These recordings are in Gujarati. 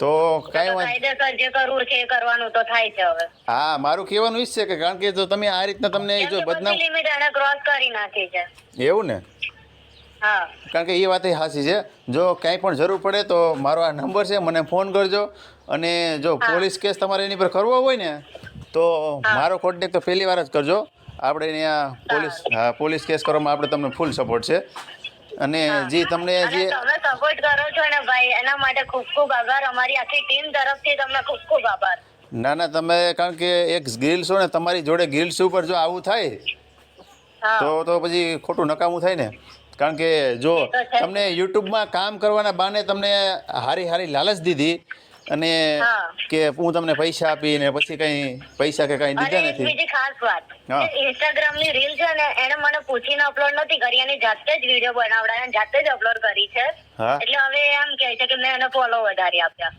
તો કઈ કાયદેસર જે કરવું છે એ કરવાનું તો થાય છે હવે. હા મારું કહેવાનું ઈ છે કે કારણ કે જો તમે આ રીતના તમને જો બદનામ લિમિટ એને ક્રોસ કરી નાખી છે. એવું ને? હા. કારણ કે એ વાત સાચી છે. જો કાંઈ પણ જરૂર પડે તો મારો આ નંબર છે મને ફોન કરજો. અને જો પોલીસ કેસ તમારે એની પર કરવો હોય ને તો મારો કોન્ટેક્ટ તો પહેલી વાર જ કરજો. આપણે અહીંયા પોલીસ હા પોલીસ કેસ કરવામાં આપણે તમને ફૂલ સપોર્ટ છે. અને જે તમને જે તમે સપોર્ટ કરો છો ને ભાઈ એના માટે ખૂબ ખૂબ આભાર. અમારી આખી ટીમ તરફથી તમને ખૂબ ખૂબ આભાર. ના ના તમે કારણ કે એક ગિલ્સ છો ને તમારી જોડે ગિલ્સ ઉપર જો આવું થાય તો તો પછી ખોટું નકામું થાય ને. કારણ કે જો. તમને યુટ્યુબમાં કામ કરવાના બાને તમને હારી હારી લાલચ દીધી અને કે હું તમને પૈસા આપી ને પછી કઈ પૈસા કે કઈ દીધા નથી? બીજી ખાસ વાત. ઇન્સ્ટાગ્રામની રીલ છે ને એને મને પૂછીને અપલોડ નથી કરી અને જાતે જ વીડિયો બનાવડાય અને જાતે જ અપલોડ કરી છે. એટલે હવે એમ કહે છે કે મેં એને ફોલો વધારી આપ્યા.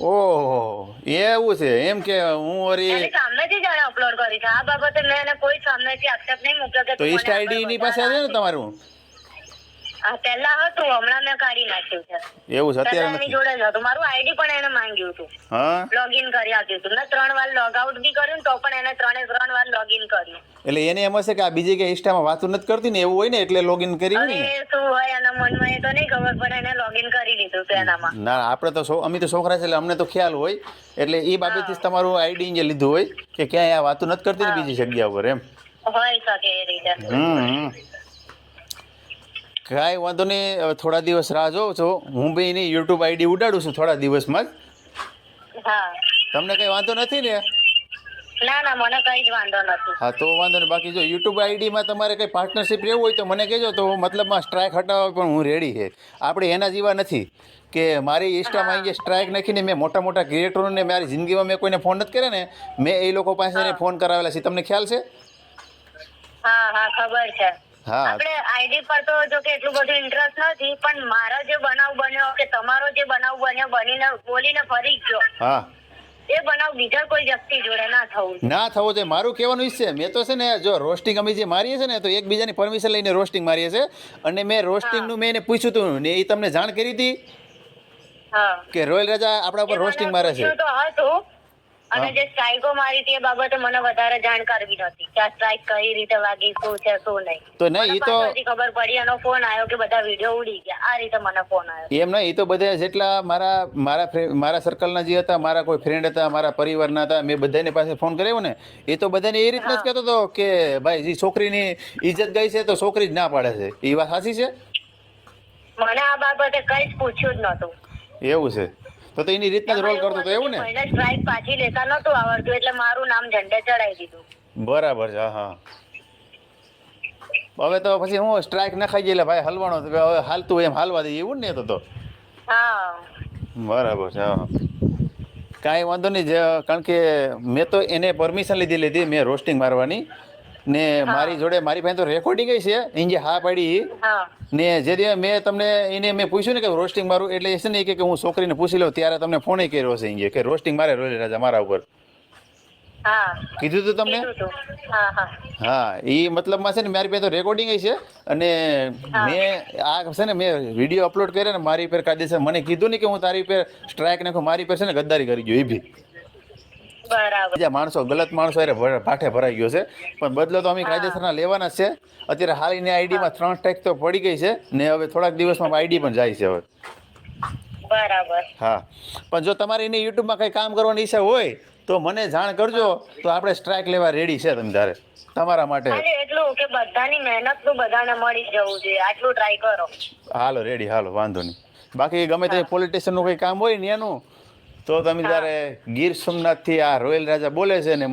ઓહો એવું છે? એમ કે હું ઓરી સામેથી જ એને અપલોડ કરી છે. આ બાબતે મેં એને કોઈ સામેથી આક્ષેપ નહીં મૂક્યો કે તો તું ઇન્સ્ટા આઈડી ની પાસે છે ને તમારું? આ પહેલા હતું હમણાં મેં કાઢી નાખ્યું છે. એવું છે અત્યારે નથી. જોડે જ હતું. મારું આઈડી પણ એને માંગ્યું હતું. હા? લોગિન કરી આપ્યું હતું. મેં ત્રણ વાર લોગ આઉટ બી કર્યું ને તો પણ એને ત્રણે ત્રણ વાર લોગિન કર્યું. એટલે એને એમ હશે કે આ બીજી કે ઇન્સ્ટામાં વાતું નથી કરતી ને એવું હોય ને એટલે લોગિન કરી હોય હવે શું હોય એના મનમાં એ તો નહીં ખબર પણ એને લોગિન કરી દીધું હતું એનામાં. ના આપણે તો સો અમે તો છોકરા છે એટલે અમને તો ખ્યાલ હોય. એટલે એ બાબતથી જ તમારું આઈડી જે લીધું હોય કે ક્યાંય આ વાતું નથી કરતી ને બીજી જગ્યા ઉપર એમ. હોય શકે એ રીતે. હમ. કાંઈ વાંધો નહીં. હવે થોડા દિવસ રાહ જોઉં છો. હું બી એની યુટ્યુબ આઈડી ઉડાડું છું થોડા દિવસમાં જ. હા. તમને કંઈ વાંધો નથી ને? ના ના મને કઈ જ વાંધો નથી. હા તો વાંધો નહીં. બાકી જો યુટ્યુબ આઈડીમાં તમારે કંઈ પાર્ટનરશિપ રહેવું હોય તો મને કહેજો. તો મતલબમાં સ્ટ્રાઇક હટાવવા પણ હું રેડી છે. આપણે એના જેવા નથી કે મારી ઇન્સ્ટામાં અહીંયા સ્ટ્રાઇક નાખીને મેં મોટા મોટા ક્રિએટરોને મારી જિંદગીમાં મેં કોઈને ફોન નથી કર્યા ને મેં એ લોકો પાસે ફોન કરાવેલા છે. તમને ખ્યાલ છે? હા હા ખબર છે. હા. આપણે આઈડી પર તો જો કે એટલું બધું ઇન્ટરેસ્ટ નથી પણ મારા જે બનાવ બન્યો કે તમારો જે બનાવ બન્યો બનીને બોલીને ફરી ગયો. હા. એ બનાવ બીજા કોઈ વ્યક્તિ જોડે ના થવું ના થવો જોઈએ. મારું કહેવાનું છે. મેં તો છે ને જો રોસ્ટિંગ અમે જે મારીએ છે ને તો એકબીજાની પરમિશન લઈને રોસ્ટિંગ મારીએ છે અને મેં રોસ્ટિંગનું મેં એને પૂછ્યું હતું ને એ તમને જાણ કરી હતી? હા. કે રોયલ રાજા આપણા ઉપર રોસ્ટિંગ મારે છે? તો હતું. અને જે સ્ટ્રાઇકો મારી હતી એ બાબતે મને વધારે જાણકારી બી નથી કે આ સ્ટ્રાઇક કઈ રીતે વાગી શું છે શું નહીં. તો નહીં એ તો ખબર પડી એનો ફોન આવ્યો કે બધા વીડિયો ઉડી ગયા. આ રીતે મને ફોન આવ્યો એમ નહીં એ તો બધા જેટલા મારા મારા મારા સર્કલના જે હતા મારા કોઈ ફ્રેન્ડ હતા મારા પરિવારના હતા મેં બધાને પાસે ફોન કર્યો ને એ તો બધાને એ રીતના જ કહેતો હતો કે ભાઈ જે છોકરીની ઇજ્જત ગઈ છે તો છોકરી જ ના પાડે છે. એ વાત સાચી છે? મને આ બાબતે કઈ જ પૂછ્યું જ નહોતું. એવું છે. તો તો એની રીતના જ રોલ કરતો હતો એવું ને? મને સ્ટ્રાઇક પાછી લેતા નતું આવડતું એટલે મારું નામ ઝંડે ચડાવી દીધું. બરાબર છે હા હવે તો પછી હું સ્ટ્રાઇક નખાઈ ખાઈ એટલે ભાઈ હલવાનો હવે હાલતું એમ હાલવા દઈએ એવું ને તો તો બરાબર છે હા કાંઈ વાંધો નહીં કારણ કે મેં તો એને પરમિશન લીધી લીધી મેં રોસ્ટિંગ મારવાની. ને મારી જોડે મારી પાસે તો રેકોર્ડિંગ છે. એને જે હા પાડી ને જે દિવસે મેં તમને એને મેં પૂછ્યું ને કે રોસ્ટિંગ મારું એટલે છે ને કે હું છોકરીને પૂછી લઉં ત્યારે તમને ફોન કર્યો છે ઈ કે રોસ્ટિંગ મારે રોલી રાજા મારા ઉપર. કીધું હતું તમને? હા એ મતલબ મતલબમાં છે ને મારી પાસે તો રેકોર્ડિંગ છે અને મેં આ છે ને મેં વીડિયો અપલોડ કર્યો ને મારી પર કાયદેસર મને કીધું ને કે હું તારી પર સ્ટ્રાઇક નાખું મારી પર છે ને ગદ્દારી કરી ગયો એ બી. બરાબર. માણસો ગલત માણસો અરે પાઠે ભરાઈ ગયો છે. પણ બદલો તો અમે કાયદેસરના લેવાના છે. અત્યારે હાલીની આઈડીમાં ત્રણ ટેક તો પડી ગઈ છે ને હવે થોડાક દિવસમાં આઈડી પણ જાય છે હવે. બરાબર. હા. પણ જો તમારે એની યુટ્યુબમાં કંઈ કામ કરવાની ઈચ્છા હોય તો મને જાણ કરજો તો આપણે સ્ટ્રાઇક લેવા રેડી છે તમે તારે તમારા માટે. એટલું કે બધાની મહેનતનું બધાને મળી જવું જોઈએ. આટલું ટ્રાય કરો. હાલો રેડી હાલો વાંધો નહીં. બાકી ગમે તે પોલીસ સ્ટેશનનું કંઈ કામ હોય ને એનું તો તમે જ્યારે ગીર સોમનાથથી આ રોયલ રાજા બોલે છે ને